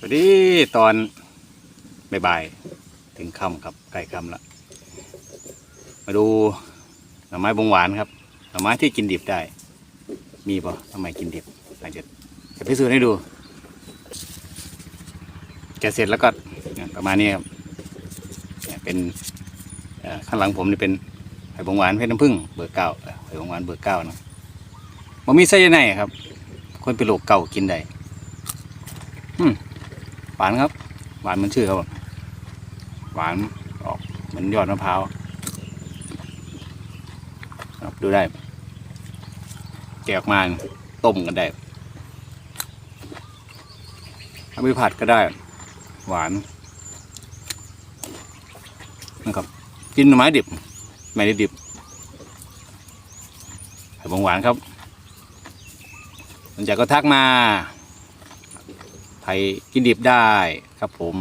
สวัสดีตอนบ่ายๆถึงค่ำครับใกล้ค่ำละมาดูหน่อไม้บงหวานครับหน่อไม้ที่กินดิบได้ มีปะทำไมกินดิบอาจจะจะพิสูจน์ให้ดูแกะเสร็จแล้วก็ประมาณนี้ครับเป็นข้างหลังผมนี่เป็นไผ่บงหวานเพชรน้ำผึ้งเบอร์เก้าเอ่อไผ่บงหวานเบอร์เก้านะมันมีไส้ในครับ คนเป็นโรคเก่ากินได้ หวานครับ หวานมันชื่อครับ หวานออกเหมือนยอดมะพร้าวครับดูได้แกะออกมาต้มกันได้เอาไปผัดก็ได้ หวานนะครับกินหน่อไม้ดิบไม่ได้ดิบไข่บงหวานครับสนใจก็ทักมา ไทยกินดิบได้ครับผม